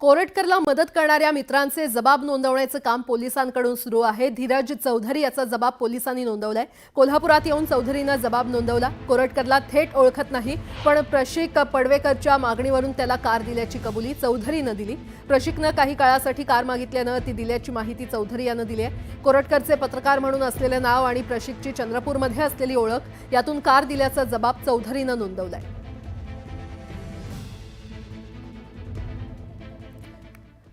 कोरटकरला मदत करणाऱ्या मित्रांचे जबाब नोंदवण्याचं काम पोलिसांकडून सुरू आहे. धीरज चौधरी याचा जबाब पोलिसांनी नोंदवलाय. कोल्हापुरात येऊन चौधरीनं जबाब नोंदवला. कोरटकरला थेट ओळखत नाही पण प्रशिक पडवेकरच्या मागणीवरून त्याला कार दिल्याची कबुली चौधरीनं दिली. प्रशिकनं काही काळासाठी कार मागितल्यानं ती दिल्याची माहिती चौधरी यानं दिली आहे. कोरटकरचे पत्रकार म्हणून असलेलं नाव आणि प्रशिकची चंद्रपूरमध्ये असलेली ओळख यातून कार दिल्याचा जबाब चौधरीनं नोंदवलाय.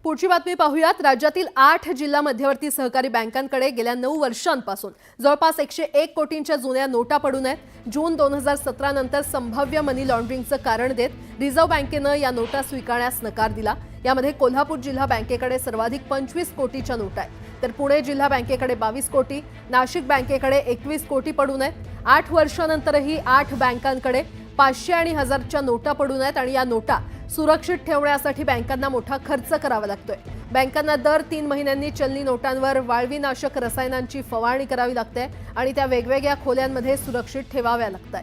पुढची बातमी पाहूयात. राज्यातील आठ जिल्हा मध्यवर्ती सहकारी बँकांकडे गेल्या नऊ वर्षांपासून जवळपास एकशे एक कोटींच्या जुन्या नोटा पडून आहेत जून दोन हजार सतरा नंतर संभाव्य मनी लॉन्ड्रिंगचं कारण देत रिझर्व्ह बँकेनं या नोटा स्वीकारण्यास नकार दिला. यामध्ये कोल्हापूर जिल्हा बँकेकडे सर्वाधिक पंचवीस कोटीच्या नोटा आहेत. तर पुणे जिल्हा बँकेकडे बावीस कोटी नाशिक बँकेकडे एकवीस कोटी पडून आहेत आठ वर्षानंतरही आठ बँकांकडे पाचशे आणि हजारच्या नोटा पडून आहेत आणि या नोटा सुरक्षित ठेवण्यासाठी बँकांना मोठा खर्च करावा लागतोय. बँकांना दर तीन महिन्यांनी चलनी नोटांवर वाळवीनाशक रसायनांची फवारणी करावी लागते आणि त्या वेगवेगळ्या खोल्यांमध्ये सुरक्षित ठेवाव्या लागत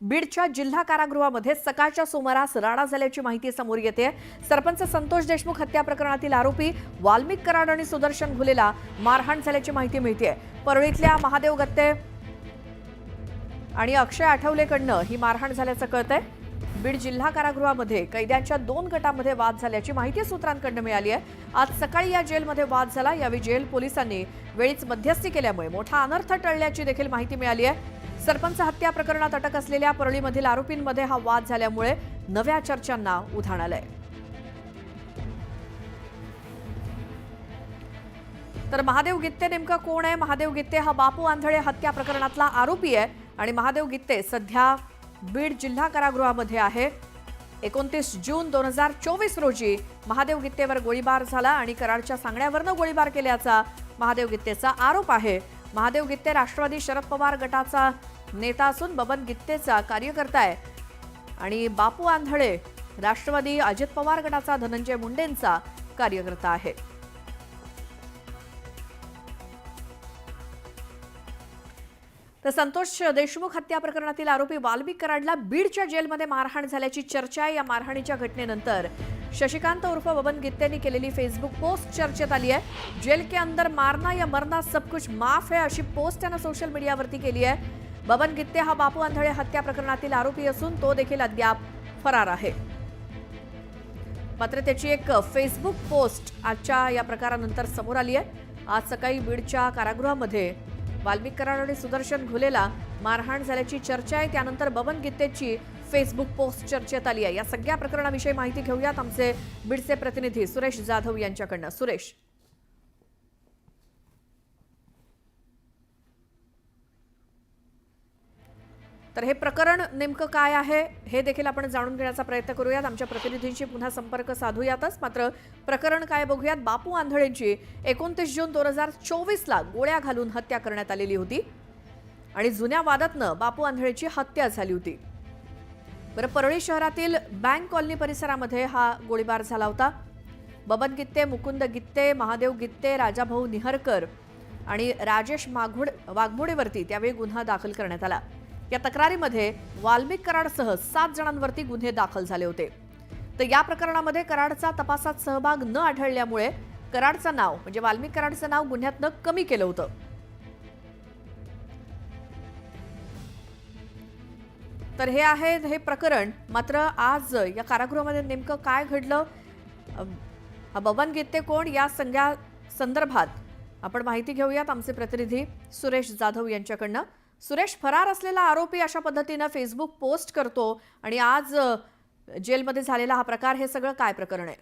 बीडच्या जिल्हा कारागृहामध्ये सकाळच्या सुमारास राडा झाल्याची माहिती समोर येते. सरपंच संतोष देशमुख हत्या प्रकरणातील आरोपी वाल्मिक कराड आणि सुदर्शन घुलेला मारहाण झाल्याची माहिती मिळते परळीतल्या महादेव गत्ते आणि अक्षय आठवलेकडनं ही मारहाण झाल्याचं कळतंय. बीड जिल्हा कारागृहामध्ये कैद्यांच्या दोन गटामध्ये वाद झाल्याची माहिती सूत्रांकडनं मिळाली आहे. आज सकाळी या जेलमध्ये वाद झाला. यावेळी जेल पोलिसांनी वेळीच मध्यस्थी केल्यामुळे मोठा अनर्थ टळल्याची देखील माहिती मिळाली आहे. सरपंच हत्या प्रकरणात अटक असलेल्या परळीमधील आरोपींमध्ये हा वाद झाल्यामुळे नव्या चर्चांना उधाण आलंय. तर महादेव गित्ते नेमकं कोण आहे? महादेव गित्ते हा बापू आंधळे हत्या प्रकरणातला आरोपी आहे. आणि महादेव गित्ते सध्या बीड जिल्हा कारागृहामध्ये आहे. एकोणतीस जून दोन हजार चोवीस रोजी महादेव गित्तेवर गोळीबार झाला आणि कराडच्या सांगण्यावरनं गोळीबार केल्याचा महादेव गित्तेचा आरोप आहे. महादेव गित्ते राष्ट्रवादी शरद पवार गटाचा नेता असून बबन गित्तेचा कार्यकर्ता आहे. आणि बापू आंधळे राष्ट्रवादी अजित पवार गटाचा धनंजय मुंडेंचा कार्यकर्ता आहे. तर संतोष देशमुख हत्या प्रकरणातील आरोपी वाल्मिक कराडला बीडच्या जेलमध्ये मारहाण झाल्याची चर्चा आहे. या मारहाणीच्या घटनेनंतर शशिकांत उर्फ बबन गित्तेनी केलेली फेसबुक पोस्ट चर्चेत आली आहे. जेल के अंदर मारना या मरना सब कुछ माफ है अशी पोस्ट त्यानं सोशल मीडियावरती केली आहे. बबन गित्ते हा बापू आंधळे हत्या प्रकरणातील आरोपी असून तो देखील अद्याप फरार आहे. मात्र त्याची एक फेसबुक पोस्ट आजच्या या प्रकारानंतर समोर आली आहे. आज सकाळी बीडच्या कारागृहामध्ये वाल्मिक कराड आणि सुदर्शन घुलेला मारहाण झाल्याची चर्चा आहे. त्यानंतर बबन गीतेची फेसबुक पोस्ट चर्चेत आली आहे. या सगळ्या प्रकरणाविषयी माहिती घेऊयात आमचे बीडचे प्रतिनिधी सुरेश जाधव यांच्याकडनं. सुरेश. तर हे प्रकरण नेमकं काय आहे हे देखील आपण जाणून घेण्याचा प्रयत्न करूयात. आमच्या प्रतिनिधींशी पुन्हा संपर्क साधूयातच. मात्र प्रकरण काय बघूयात? बापू आंधळेंची एकोणतीस जून दोन हजार चोवीसला गोळ्या घालून हत्या करण्यात आलेली होती आणि जुन्या वादातनं बापू आंधळेची हत्या झाली होती. बरं परळी शहरातील बँक कॉलनी परिसरामध्ये हा गोळीबार झाला होता. बबन गित्ते मुकुंद गित्ते महादेव गित्ते राजाभाऊ निहरकर आणि राजेश माघुड वाघमोडेवरती त्यावेळी गुन्हा दाखल करण्यात आला. या तक्रारीमध्ये वाल्मिक कराडसह सात जणांवरती गुन्हे दाखल झाले होते. तर या प्रकरणामध्ये कराडचा तपासात सहभाग न आढळल्यामुळे कराडचं नाव म्हणजे वाल्मिक कराडचं नाव गुन्ह्यातनं कमी केलं होतं. तर हे आहे हे प्रकरण. मात्र आज या कारागृहामध्ये नेमकं काय घडलं? हा बबन गीते कोण? या संज्ञा संदर्भात आपण माहिती घेऊयात आमचे प्रतिनिधी सुरेश जाधव यांच्याकडनं. सुरेश फरार असलेला आरोपी अशा पद्धतीनं फेसबुक पोस्ट करतो आणि आज जेलमध्ये झालेला हा प्रकार हे सगळं काय प्रकरण आहे?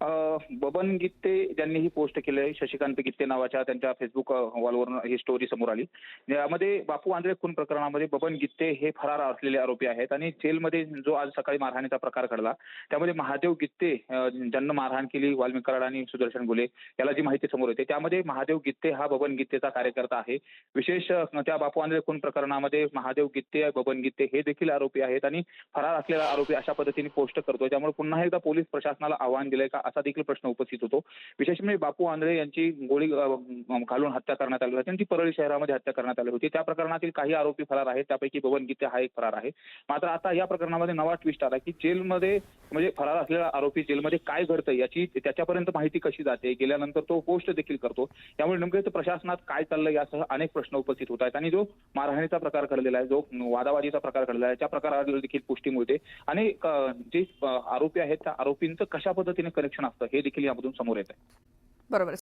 बबन गित्ते ज्यांनी ही पोस्ट केली शशिकांत गित्ते नावाच्या त्यांच्या फेसबुक वॉलवरून ही स्टोरी समोर आली. यामध्ये बापू आंधळे खून प्रकरणामध्ये बबन गित्ते हे फरार असलेले आरोपी आहेत आणि जेलमध्ये जो आज सकाळी मारहाणीचा प्रकार घडला त्यामध्ये महादेव गित्ते ज्यांना मारहाण केली वाल्मिक कराड आणि सुदर्शन गुले याला जी माहिती समोर येते त्यामध्ये महादेव गित्ते हा बबन गित्तेचा कार्यकर्ता आहे. विशेष त्या बापू आंधळे खून प्रकरणामध्ये महादेव गित्ते बबन गित्ते हे देखील आरोपी आहेत आणि फरार असलेला आरोपी अशा पद्धतीने पोस्ट करतोय. त्यामुळे पुन्हा एकदा पोलीस प्रशासनाला आव्हान दिलंय का असा देखील प्रश्न उपस्थित होतो. विशेष म्हणजे बापू आंधळे यांची गोळी घालून हत्या करण्यात आली होती त्यांची परळी शहरामध्ये हत्या करण्यात आली होती. त्या प्रकरणातील काही आरोपी फरार आहेत. त्यापैकी भवन गीते हा एक फरार आहे. मात्र आता या प्रकरणामध्ये नवा ट्विस्ट आला की जेलमध्ये म्हणजे फरार असलेला आरोपी जेलमध्ये काय घडतं याची त्याच्यापर्यंत माहिती कशी जाते? गेल्यानंतर तो पोस्ट देखील करतो. त्यामुळे नेमकं प्रशासनात काय चाललंय यासह अनेक प्रश्न उपस्थित होत आहेत. आणि जो मारहाणीचा प्रकार घडलेला आहे जो वादावादीचा प्रकार घडलेला आहे त्या प्रकाराला देखील पुष्टी मिळते. आणि जे आरोपी आहेत त्या आरोपींचं कशा पद्धतीने कनेक्शन असतं हे देखील यामधून समोर येत आहे बरोबर.